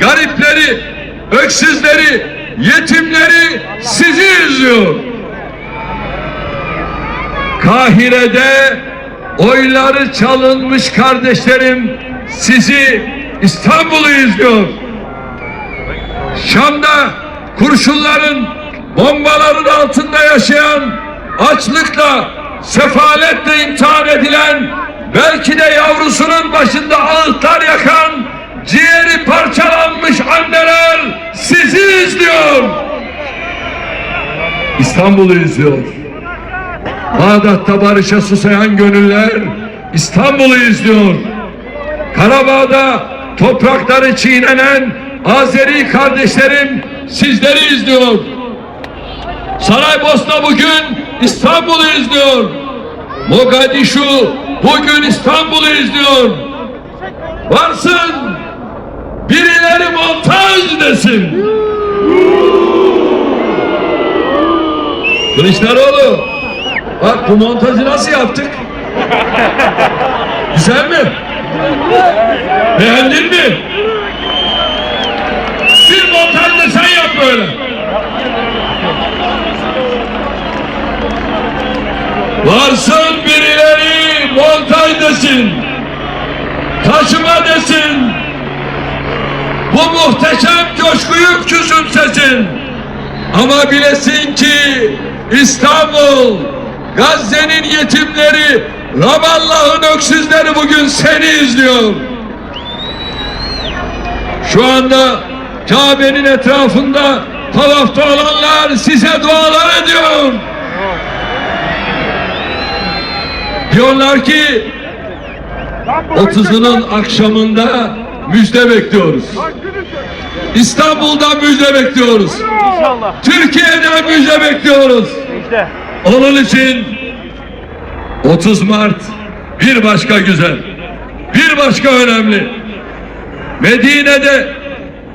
garipleri, öksüzleri, yetimleri sizi izliyor. Kahire'de oyları çalınmış kardeşlerim sizi İstanbul'u izliyor. Şam'da kurşunların, bombaların altında yaşayan, açlıkla, sefaletle imtihan edilen, belki de yavrusunun başında ağıtlar yakan, ciğeri parçalanmış anneler sizi izliyor. İstanbul'u izliyor. Bağdat'ta barışa susayan gönüller İstanbul'u izliyor. Karabağ'da toprakları çiğnenen Azeri kardeşlerim sizleri izliyor. Saraybosna bugün İstanbul'u izliyor. Mogadişu bugün İstanbul'u izliyor. Varsın birileri montaj desin. Kılıçdaroğlu bak bu montajı nasıl yaptık? Güzel mi? Beğendin mi? Bir montaj da sen yap böyle. Varsın birileri montaj desin. Taşıma desin. Bu muhteşem coşkuyu küçümsesin. Ama bilesin ki İstanbul, Gazze'nin yetimleri, Ramallah'ın öksüzleri bugün seni izliyor. Şu anda Kabe'nin etrafında tavafta olanlar size dualar ediyor. Diyorlar ki 30'unun akşamında müjde bekliyoruz. İstanbul'dan müjde bekliyoruz. İnşallah. Türkiye'den müjde bekliyoruz. İşte. Onun için 30 Mart bir başka güzel, bir başka önemli. Medine'de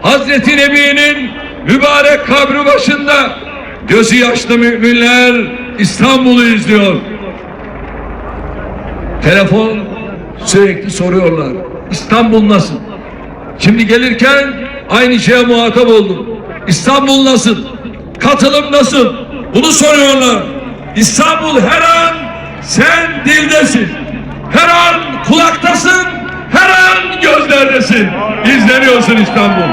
Hazreti Nebi'nin mübarek kabri başında gözü yaşlı müminler İstanbul'u izliyor. Telefon sürekli soruyorlar. İstanbul nasıl? Şimdi gelirken aynı şeye muhatap oldum. İstanbul nasıl? Katılım nasıl? Bunu soruyorlar. İstanbul her an sen dildesin. Her an kulaktasın. Her an gözlerdesin. İzleniyorsun İstanbul.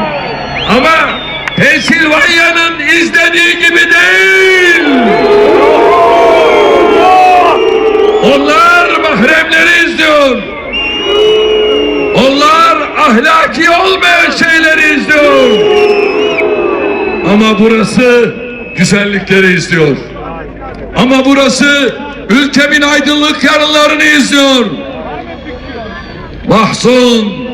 Ama Pensilvanya'nın izlediği gibi değil. Onlar ahlaki olmayan şeyleri izliyor. Ama burası güzellikleri izliyor. Ama burası ülkemin aydınlık yarınlarını izliyor. Mahzun,